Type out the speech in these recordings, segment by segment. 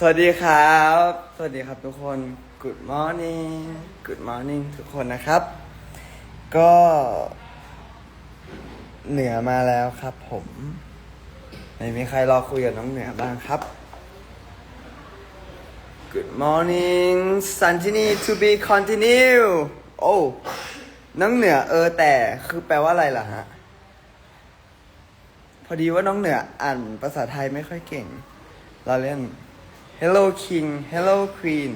สวัสดีครับ สวัสดีครับทุกคน Good morning Good morning ทุกคนนะครับ ก็ เหนือมาแล้วครับผมไหนมีใครรอคุยกับน้องเหนือบ้างครับ Good morning Santini to be continue โอ้ น้องเหนือเออแต่คือแปลว่าอะไรล่ะฮะ พอดีว่าน้องเหนืออ่านภาษาไทยไม่ค่อยเก่ง เราเล่น Hello King Hello Queen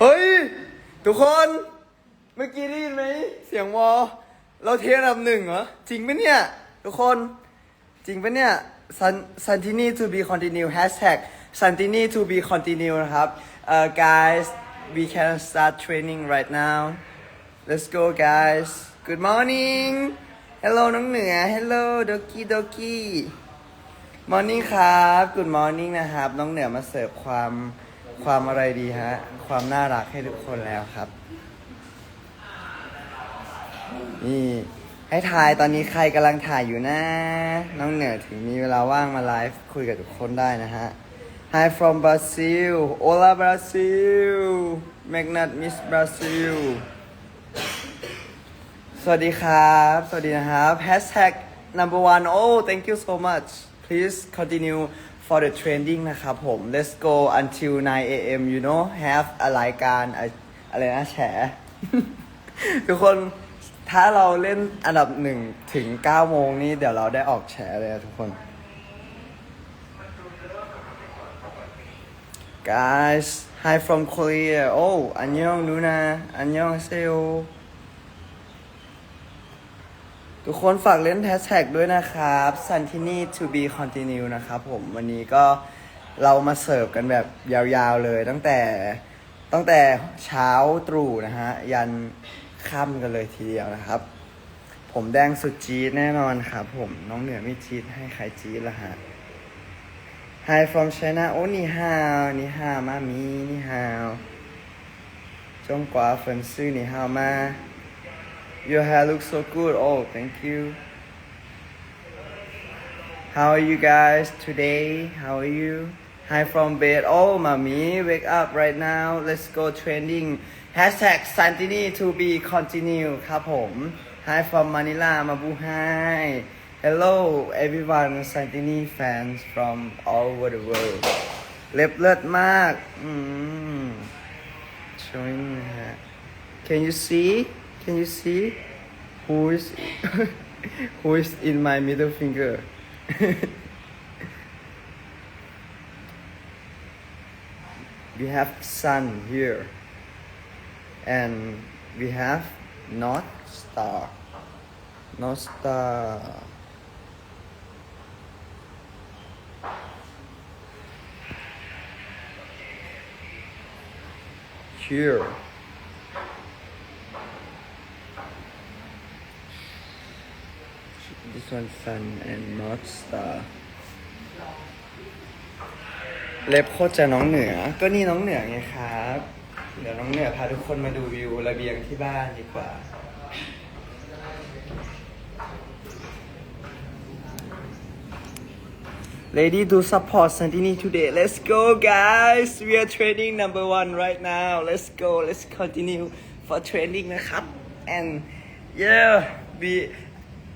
เฮ้ย ทุกคน เมื่อกี้ได้ยินไหม เสียงวอ เราเทอันดับหนึ่งเหรอ จริงปะเนี่ย ทุกคน จริงปะเนี่ย San Santini to be continue hashtag Santini to be continue นะครับ uh, guys we can start training right now let's go guys good morning hello น้องเหนือ hello doki doki morning ครับ good morning นะครับ น้องเหนือมาเสิร์ฟความความอะไรดีฮะ ความน่ารักให้ทุกคนแล้วครับ นี่ให้ทายตอนนี้ใครกำลังถ่ายอยู่นะ น้องเหนือถึงมีเวลาว่างมาไลฟ์คุยกับทุกคนได้นะฮะ Hi from Brazil Hola Brazil Magnat Miss Brazil สวัสดีครับ สวัสดีนะครับ hashtag number one oh thank you so much please continue for the trending นะครับผม let's go until 9 a.m. you know have อะไรการอะไรนะแฉ ทุกคนถ้าเราเล่นอันดับหนึ่งถึง9โมงนี้เดี๋ยวเราได้ออกแฉเลยทุกคน guys hi from Korea oh อันยองดูนะอันยองเซล ทุกคนฝากเล่นแฮชแท็กด้วยนะครับ Santini to be continue นะครับผมวันนี้ก็เรามาเสิร์ฟกันแบบยาวๆเลยตั้งแต่ตั้งแต่เช้าตรู่นะฮะ ยันค่ำกันเลยทีเดียวนะครับ ผมแดงสุดจี๊ดแน่นอนครับผมน้องเหนือไม่จี๊ดให้ใครจี๊ดละฮะ Hi from China โอ้นี่ฮาวนี่ฮาวมามีนี่ฮาวจงกว่าเฟินซื่อนี่ฮาวมา Your hair looks so good. Oh, thank you. How are you guys today? How are you? Hi from bed. Oh, mommy, wake up right now. Let's go trending. Hashtag Santini to be continue ครับผม Hi from Manila มาบู Hi Hello everyone Santini fans from all over the world เล็บเลิศมาก อืม showing นะฮะ Can you see? can you see who is who is in my middle finger? we have sun here, and we have North Star. North Star. Here. This one Sun and North Star เล็บโคตรจะน้องเหนือ ก็นี่น้องเหนือไงครับ เดี๋ยวน้องเหนือพาทุกคนมาดูวิวระเบียงที่บ้านดีกว่า Lady to support Santini today. Let's go, guys. We are training number one right now. Let's go. Let's continue for training นะครับ and yeah we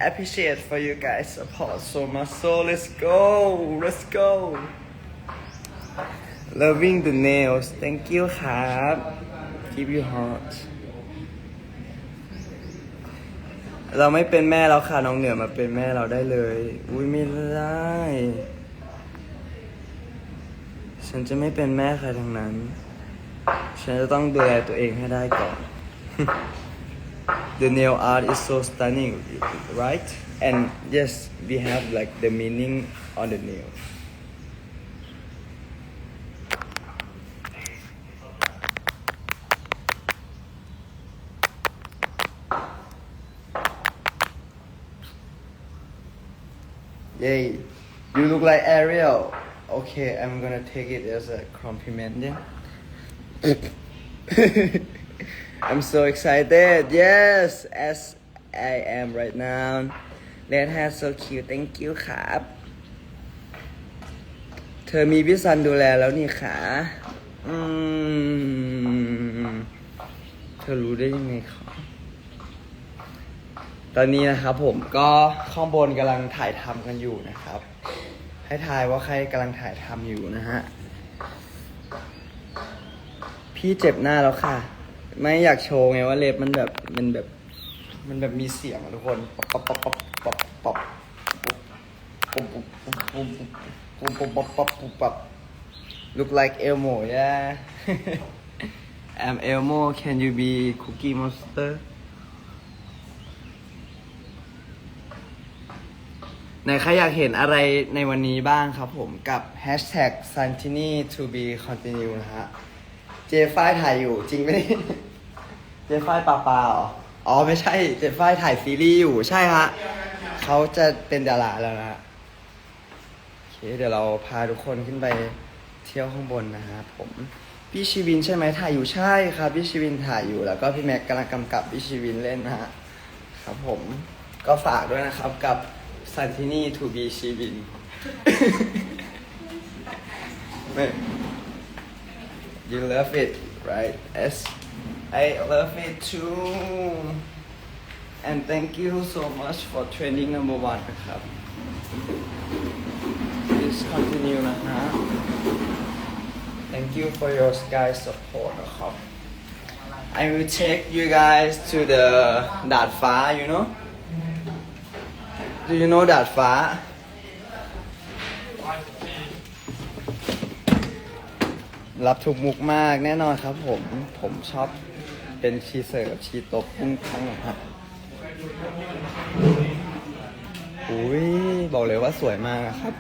appreciate for you guys support so much. So let's go. Let's go. Loving the nails. Thank you ครับ Keep you heart. เราไม่เป็นแม่แล้วค่ะน้องเหนือมาเป็นแม่เราได้เลย อุ้ยไม่ได้ ฉันจะไม่เป็นแม่ใครทั้งนั้น ฉันจะต้องดูแลตัวเองให้ได้ก่อน The nail art is so stunning right and yes we have like the meaning on the nail Yay, you look like Ariel. Okay, I'm gonna take it as a compliment, yeah? I'm so excited. Yes, as I am right now. Red hair so cute thank you ครับ เธอมีพี่ซันดูแลแล้วนี่ขาอืมเธอรู้ได้ยังไงครับตอนนี้นะครับผมก็ข้างบนกำลังถ่ายทำกันอยู่นะครับ ให้ทายว่าใครกำลังถ่ายทำอยู่นะฮะ พี่เจ็บหน้าแล้วค่ะ ไม่อยากโชว์ไงว่าเล็บมันแบบมันแบบ มันแบบมีเสียงอะทุกคนป๊อปป๊อปป๊อปป๊อปป๊อปป๊อปปุ๊บปุ๊บปุ๊บปุ๊บปุ๊บปุ๊บปุ๊บปุ๊บปุ๊บ look like Elmo yeah I'm Elmo can you be Cookie Monster ไหนใครอยากเห็นอะไรในวันนี้บ้างครับผมกับ hashtag Santini to be continue นะฮะ เจฝ้ายถ่ายอยู่จริงไหม เนี่ยเจฝ้ายปาปาเหรออ๋อไม่ใช่เจฝ้ายถ่ายซีรีส์อยู่ใช่ฮะเขาจะเป็นดาราแล้วนะโอเคเดี๋ยวเราพาทุกคนขึ้นไปเที่ยวข้างบนนะฮะผมพี่ชีวินใช่ไหมถ่ายอยู่ใช่ครับพี่ชีวินถ่ายอยู่แล้วก็พี่แม็กกำลังกำกับพี่ชีวินเล่นนะฮะครับผมก็ฝากด้วยนะครับกับซันทินี่ทูบีชีวินไม่ You love it, right? S I love it too. And thank you so much for training number one นะครับ Please continue นะฮะ Thank you for your guys support นะครับ I will take you guys to the ดาดฟ้า you know Do you know ดาดฟ้า รับทุกมุกมากแน่นอนครับผม ผมชอบ เป็นชีเสิร์ฟชีตบปุ้งทั้งครับอุ้ยบอกเลยว่าสวยมากอะครับ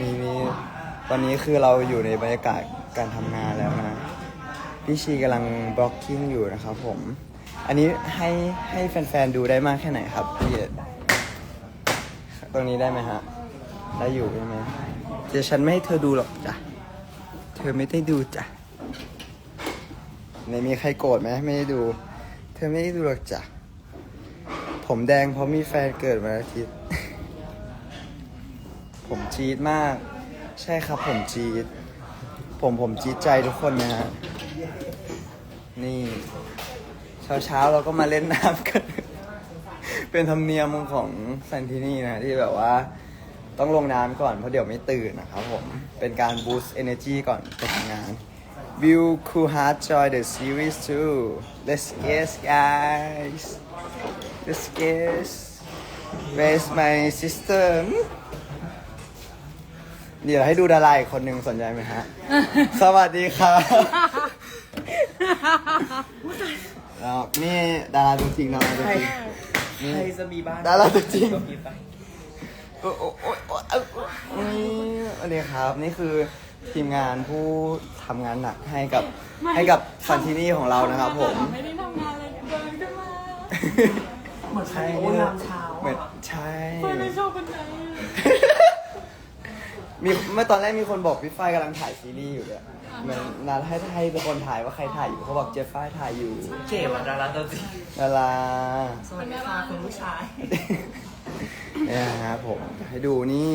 นี่นี่ตอนนี้คือเราอยู่ในบรรยากาศการทำงานแล้วนะ พี่ชีกำลังบล็อกกิ้งอยู่นะครับผม อันนี้ให้ให้แฟนๆดูได้มากแค่ไหนครับพี่เอ็ดตรงนี้ได้ไหมฮะ ได้อยู่ใช่ไหมเดี๋ยวฉันไม่ให้เธอดูหรอกจ้ะ เธอไม่ได้ดูจ้ะไหนมีใครโกรธไหมไม่ได้ดู เธอไม่ได้ดูหรอกจ้ะ ผมแดงเพราะมีแฟนเกิดวันอาทิตย์ ผมจี๊ดมาก ใช่ครับผมจี๊ด ผมผมจี๊ดใจทุกคนนะฮะ นี่ เช้าเช้าเราก็มาเล่นน้ำกัน เป็นธรรมเนียมของซันที่นี่นะที่แบบว่า ต้องลงน้ำก่อนเพราะเดี๋ยวไม่ตื่นนะครับผม เป็นการ boost energy ก่อนไปทำงาน Will Cool Heart join the series too Let's guess guys Let's guess Where's my sister เดี๋ยวให้ดูดาราอีกคนหนึ่งสนใจไหมฮะ สวัสดีครับแล้วนี่ดาราตัวจริงดาราตัวจริงนี่ใครจะมีบ้านดาราตัวจริงก็มีไป โอ้โอ้โอ้โอ้โอ้โอ้นี่อันนี้ครับนี่คือทีมงานผู้ทำงานหนักให้กับให้กับซันทินี่ของเรานะครับผม ไม่ได้ทำงานเลยเดินขึ้นมาเหมือนใช่โอ้ยามเช้าเหมือนใช่เพื่ไม่ชอบคนไหนมีเมื่อตอนแรกมีคนบอกพี่ฝ้ายกำลังถ่ายซีรีส์อยู่เลยเหมือนนัดให้ให้เป็นคนถ่ายว่าใครถ่ายอยู่เขาบอกเจฟฝ้ายถ่ายอยู่เก๋วันดาราตัวจริงดารา สวัสดีค่ะคุณผู้ชาย เนี่ยนะครับผมให้ดูนี่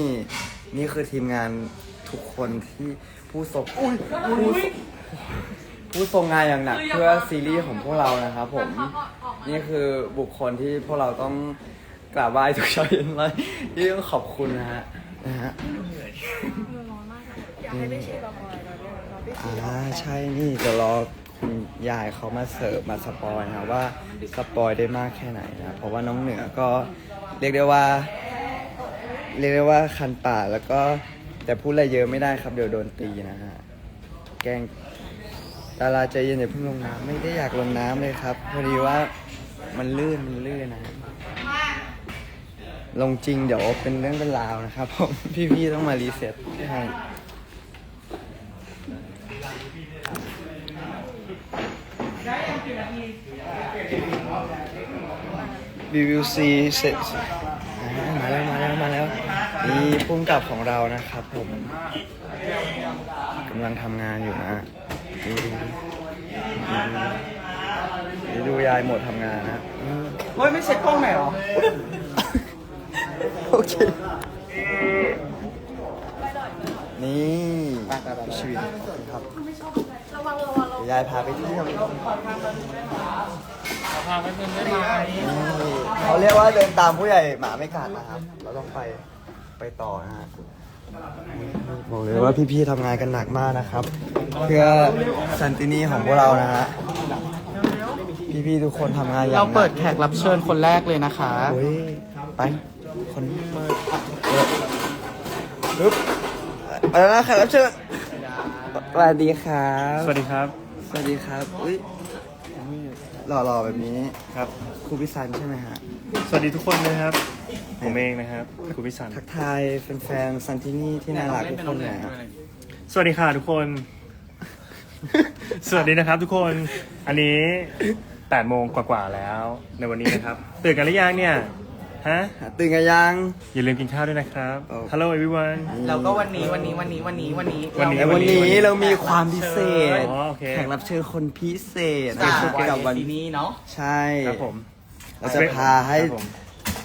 นี่คือทีมงานทุกคนที่ผู้ทรงอุ้ยผู้ทรงผู้ทรงงานอย่างหนักเพื่อซีรีส์ของพวกเรานะครับผมนี่คือบุคคลที่พวกเราต้องกราบไหว้ทุกเช้าเย็นเลยที่ต้องขอบคุณนะฮะนะฮะอยากให้ได้เชียร์บอลเราด้วยเราได้อ่าใช่นี่เดี๋ยวรอคุณ ยายเขามาเสิร์ฟมาสปอยนะว่าสปอยได้มากแค่ไหนนะเพราะว่าน้องเหนือก็เรียกได้ว่า เรียกได้ว่าคันปากแล้วก็แต่พูดอะไรเยอะไม่ได้ครับเดี๋ยวโดนตีนะฮะแกล้งดาราใจเย็นอย่าเพิ่งลงน้ำไม่ได้อยากลงน้ำเลยครับพอดีว่ามันลื่นมันลื่นนะลงจริงเดี๋ยวเป็นเรื่องเป็นราวนะครับผมพี่ๆต้องมารีเซ็ตให้ We will see เสร็จอ่ามาแล้วมาแล้วมาแล้วนี่พุ่มกับของเรานะครับผมกำลังทำงานอยู่นะดูดูดูนี่ดูยายหมดทำงานนะอืมเฮ้ยไม่เช็คกล้องหน่อยเหรอ โอเค นี่พี่ชีวินขอบคุณครับ ระวังระวังระวังเดี๋ยวยายพาไปเที่ยวนี่ พาไปเพื่อนได้ไหมเขาเรียกว่าเดินตามผู้ใหญ่หมาไม่กัดนะครับ เราต้องไปไปต่อนะฮะบอกเลยว่าพี่ๆทำงานกันหนักมากนะครับ เพื่อสันตินีของพวกเรานะฮะพี่ๆทุกคนทำงานอย่างหนัเรากเปิดแขกรับเชิญคนแรกเลยนะคะโอ้ยไปคนเปิดเปิดปึ๊บไปแล้วนะแขกรับเชิญสวัสดีครับ สวัสดีครับ สวัสดีครับอุ้ย หล่อๆแบบนี้ครับ ครูพิสันใช่ไหมฮะ สวัสดีทุกคนนะครับ ผมเองนะครับคุณพิสันทักทายแฟนๆซันตินี่ที่น่ารักทุกคนเลยฮะสวัสดีค่ะทุกคน สวัสดีนะครับทุกคน อันนี้8โมงกว่าๆแล้ว ในวันนี้นะครับ ตื่นกันหรือยังเนี่ย ฮะ ตื่นกันยัง อย่าลืมกินข้าวด้วยนะครับโอ้ Hello everyone แล้วก็วันนี้วันนี้วันนี้วันนี้วันนี้วันนี้ แต่วันนี้เรามีความพิเศษ อ๋อโอเค แขกรับเชิญคนพิเศษจากเกี่ยววักับวันนนี้เนาะใช่ ครับผมเราจะพาให้ครับผม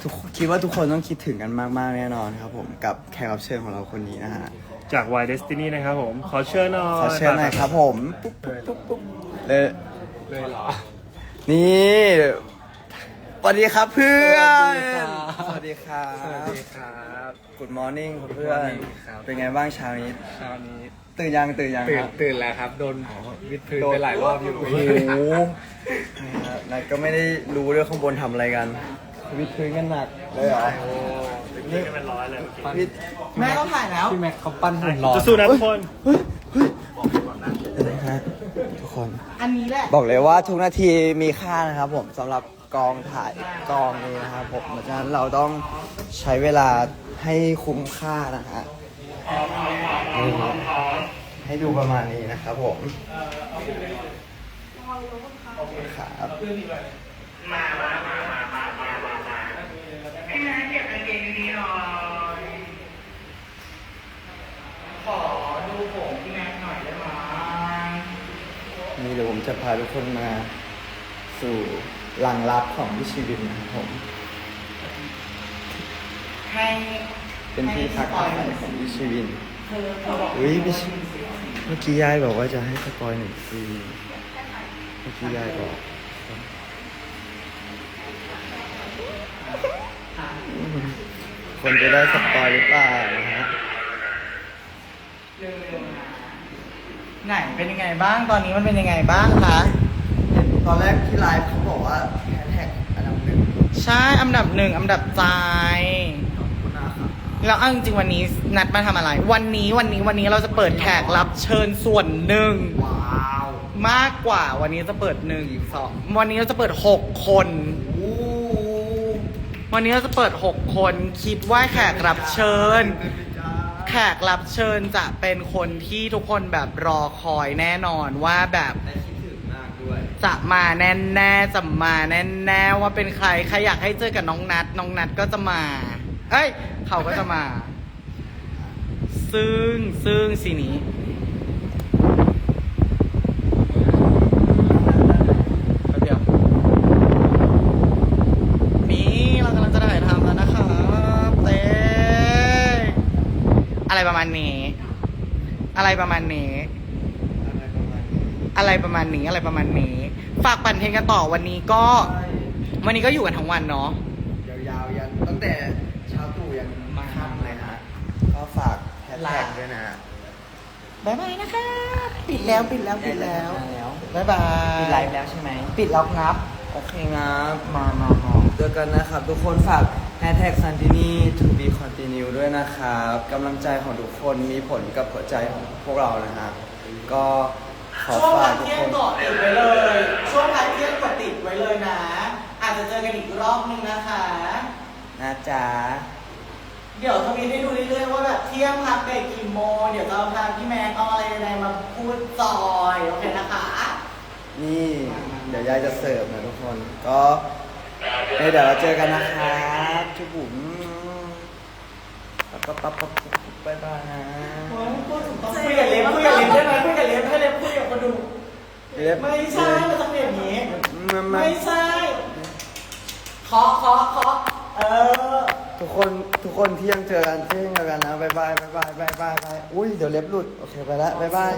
ทุกคิดว่าทุกคนต้องคิดถึงกันมาก ๆ แน่นอนครับผมกับแขกรับเชิญของเราคนนี้นะฮะ จาก Y Destiny นะครับผม ขอเชิญหน่อยขอเชิญหน่อยครับผม ปุ๊บปุ๊บปุ๊บปุ๊บเลยเลยเหรอ นี่ สวัสดีครับเพื่อน สวัสดีครับ สวัสดีครับ Good morning เพื่อน morning ครับ เป็นไงบ้างเช้านี้ เช้านี้ตื่นยังตื่นยังตื่คนรับ ตื่นแล้วครับ โดนวิดพื้นไปหลายรอบอยู่ โอ้โหนายก็ไม่ได้รู้ด้วยข้างบนทำอะไรกัน วิดพื้นกันหนักเลยเหรอนี่เป็นร้อยเลยวิดแม่ต้องถ่ายแล้ว พี่แม็กเขาปั้นหุ่นรอสู้ๆนะทุกคนเฮ้ยเฮ้ยเดี๋ยวนะฮะทุกคน อันนี้แหละ บอกเลยว่าทุกนาทีมีค่านะครับผมสำหรับ กองถ่ายกองนี้นะครับผมเพราะฉะนั้นเราต้องใช้เวลาให้คุ้มค่านะฮะนี่ให้ดูประมาณนี้นะครับผมครับแม่เก็บเงินอยู่นี่หน่อยขอดูผมพี่แม็กหน่อยได้ไหมนี่เดี๋ยวผมจะพาทุกคนมาสู่ หลังลับของพี่ชีวินนะครับผม ให้เป็นที่พักอาศัยของพี่ชีวินอุ้ยพี่ชี เมื่อกี้ยายบอกว่าจะให้สปอยหนึ่งซีนเมื่อกี้ยายบอกคนจะได้สปอยหรือเปล่านะฮะไหนเป็นยังไงบ้างตอนนี้มันเป็นยังไงบ้างคะตอนแรกที่ไลฟ์เขา บอกว่าแฮชแท็กอันดับหนึ่งใช่อันดับหนึ่งอันดับใจคุณอาค่ะแล้วเอาจริงๆวันนี้นัดมาทำอะไร วันนี้วันนี้วันนี้เราจะเปิดแขกรับเชิญส่วนหนึ่ง ว้าวมากกว่าวันนี้จะเปิดหนึ่งสองวันนี้เราจะเปิดหกคน อู้วันนี้เราจะเปิดหกคนคิดว่าแขกรับเชิญ แขกรับเชิญจะเป็นคนที่ทุกคนแบบรอคอยแน่นอนว่าแบบและคิ จะมาแน่แน่ๆจะมาแน่แน่ๆว่าเป็นใครใครอยากให้เจอกับน้องนัดน้องนัดก็จะมา เอ้ย เขาก็จะมา ซึ่งซึ่งสีนี้แป๊บเดียวนี่เรากำลังจะถ่ายทำแล้วนะครับเต้อะไรประมาณนี้ อะไรประมาณนี้ อะไรประมาณนี้อะไรประมาณนี้ ฝากปั่นเพลงกันต่อวันนี้ก็ วันนี้ก็อยู่กันทั้งวันเนาะ ยาวๆยันตั้งแต่เช้าตรู่ยันมาค่ำเลยฮะก็ฝากแฮชแท็กด้วยนะฮะบายบายนะคะ ปิดแล้วปิดแล้วปิดแล้วแล้วบายบายปิดไลฟ์แล้วใช่ไหมปิดแล้วครับ โอเคครับมามามาเจอกันนะครับทุกคนฝากแฮชแท็กซันตินี to be continue ด้วยนะครับกำลังใจของทุกคนมีผลกับหัวใจของพวกเรานะฮะก็ขอ ช่วงฝาพักกทุกเที่ยคงนกดติดไว้เลย ช่วงพักเที่ยงกดติดไว้เลยนะ อาจจะเจอกันอีกรอบนึงนะคะ นะจ๊ะ เดี๋ยวทวีตให้ดูเรื่อยๆว่าแบบเที่ยงพักเบรกกี่โมงเดี๋ยวจะเอาพาพี่แม็กเอาอะไรใดๆมาพูดจอยโอเคนะคะ นี่เดี๋ยวยายจะเสิร์ฟนะทุกคน ก็เดี๋ยวเราเจอกันนะครับชุบุ๋มปั๊บปั๊บปั๊บปั๊ บปั๊บบายบายนะคุยกับเล็บคุยกับเล็บได้ไหมคุยกับเล็บให้เล็บคุยกับคนดู เล็บไม่ใช่มันต้องเป็นอย่างนี้เงมามาไม่ใช่ขอขอขอเออ ทุกคนทุกคนเที่ยงเจอกันเที่ยงเจอกันนะบายบายบายบายบายบายบายอุ้ยเดี๋ยวเล็บหลุด โอเคไปละบายบาย